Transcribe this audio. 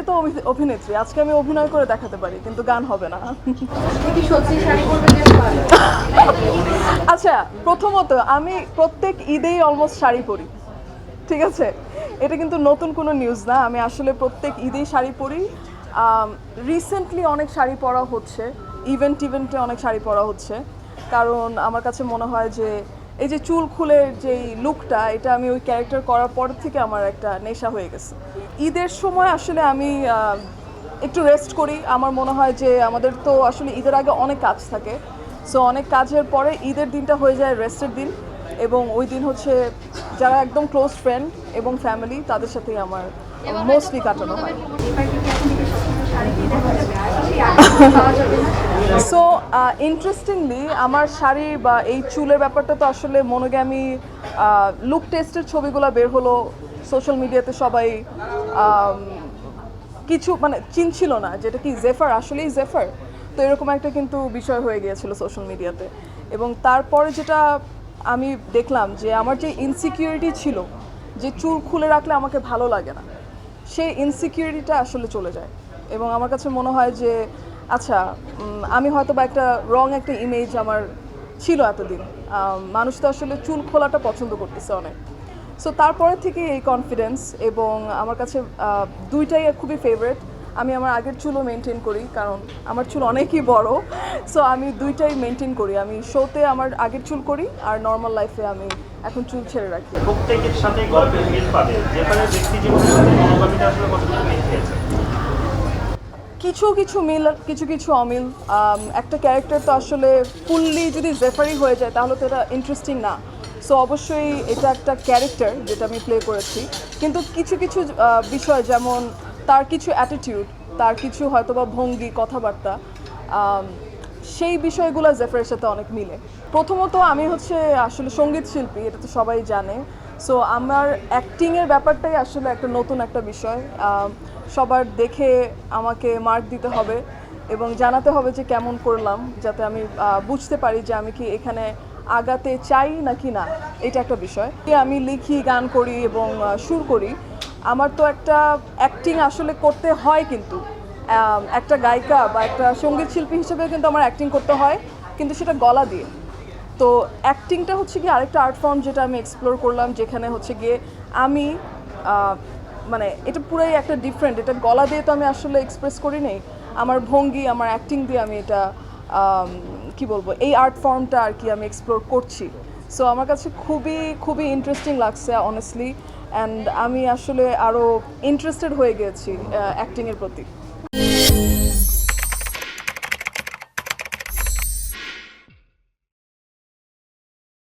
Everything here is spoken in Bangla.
কালকে তো অভিনেত্রী আজকে আমি অভিনয় করে দেখাতে পারি কিন্তু গান হবে না। আচ্ছা প্রথমত আমি প্রত্যেক ঈদেই অলমোস্ট শাড়ি পরি ঠিক আছে? এটা কিন্তু নতুন কোনো নিউজ না আমি আসলে প্রত্যেক ঈদেই শাড়ি পরি। রিসেন্টলি অনেক শাড়ি পরা হচ্ছে ইভেন্ট ইভেন্টে অনেক শাড়ি পরা হচ্ছে। কারণ আমার কাছে মনে হয় যে এই যে চুল খুলে যেই লুকটা এটা আমি ওই ক্যারেক্টার করার পর থেকে আমার একটা নেশা হয়ে গেছে। ঈদের সময় আসলে আমি একটু রেস্ট করি। আমার মনে হয় যে আমাদের তো আসলে ঈদের আগে অনেক কাজ থাকে। সো অনেক কাজের পরে ঈদের দিনটা হয়ে যায় রেস্টের দিন। এবং ওই দিন হচ্ছে যারা একদম ক্লোজ ফ্রেন্ড এবং ফ্যামিলি তাদের সাথেই আমার মোস্টলি কাটানো হয়। সো ইন্টারেস্টিংলি আমার শাড়ি বা এই চুলের ব্যাপারটা তো আসলে মনোগ্যামি লুক টেস্টের ছবিগুলো বের হলো সোশ্যাল মিডিয়াতে সবাই কিছু মানে চিনছিল না যেটা কি জেফার আসলেই জেফার তো এরকম একটা কিন্তু বিষয় হয়ে গিয়েছিল সোশ্যাল মিডিয়াতে এবং তারপরে যেটা আমি দেখলাম যে আমার যে ইনসিকিউরিটি ছিল, যে চুল খুলে রাখলে আমাকে ভালো লাগে না, সেই ইনসিকিউরিটিটা আসলে চলে যায়। এবং আমার কাছে মনে হয় যে আচ্ছা আমি হয়তো বা একটা রং একটা ইমেজ আমার ছিল এতদিন। মানুষ তো আসলে চুল খোলাটা পছন্দ করতেছে অনেক। সো তারপরে থেকে এই কনফিডেন্স এবং আমার কাছে দুইটাই খুবই ফেভারেট আমি আমার আগের চুলও মেনটেন করি, কারণ আমার চুল অনেকই বড়। সো আমি দুইটাই মেনটেন করি। আমি শোতে আমার আগের চুল করি আর নর্মাল লাইফে আমি এখন চুল ছেড়ে রাখি। প্রত্যেকের সাথে গল্পের মিল পাবে। যেখানে ব্যক্তি আসলে মিল কিছু কিছু মিল, কিছু কিছু অমিল। একটা ক্যারেক্টার তো আসলে ফুললি যদি জেফারি হয়ে যায়, তাহলে তো এটা ইন্টারেস্টিং না। সো অবশ্যই এটা একটা ক্যারেক্টার যেটা আমি প্লে করেছি। কিন্তু কিছু কিছু বিষয় যেমন তার কিছু অ্যাটিটিউড তার কিছু হয়তোবা ভঙ্গি, কথাবার্তা সেই বিষয়গুলো জেফারের সাথে অনেক মিলে। প্রথমত আমি হচ্ছে আসলে সংগীত শিল্পী, এটা তো সবাই জানে। সো আমার অ্যাক্টিংয়ের ব্যাপারটাই আসলে একটা নতুন একটা বিষয়। সবার দেখে আমাকে মার্ক দিতে হবে এবং জানাতে হবে যে কেমন করলাম, যাতে আমি বুঝতে পারি যে আমি কি এখানে আগাতে চাই নাকি না। এটা একটা বিষয়। আমি লিখি, গান করি এবং সুর করি, আমার তো একটা অ্যাক্টিং আসলে করতে হয় কিন্তু। একটা গায়িকা বা একটা সংগীত শিল্পী হিসেবে কিন্তু আমার অ্যাক্টিং করতে হয়, কিন্তু সেটা গলা দিয়ে। তো অ্যাক্টিংটা হচ্ছে গিয়ে আরেকটা আর্ট ফর্ম যেটা আমি এক্সপ্লোর করলাম, যেখানে হচ্ছে গিয়ে আমি মানে এটা পুরাই একটা ডিফারেন্ট এটা গলা দিয়ে তো আমি আসলে এক্সপ্রেস করি নেই। আমার ভঙ্গি, আমার অ্যাক্টিং দিয়ে আমি এটা কি বলব, এই আর্ট ফর্মটা আর কি আমি এক্সপ্লোর করছি। সো আমার কাছে খুবই খুবই ইন্টারেস্টিং লাগছে অনেস্টলি অ্যান্ড আমি আসলে আরও ইন্টারেস্টেড হয়ে গিয়েছি অ্যাক্টিংয়ের প্রতি।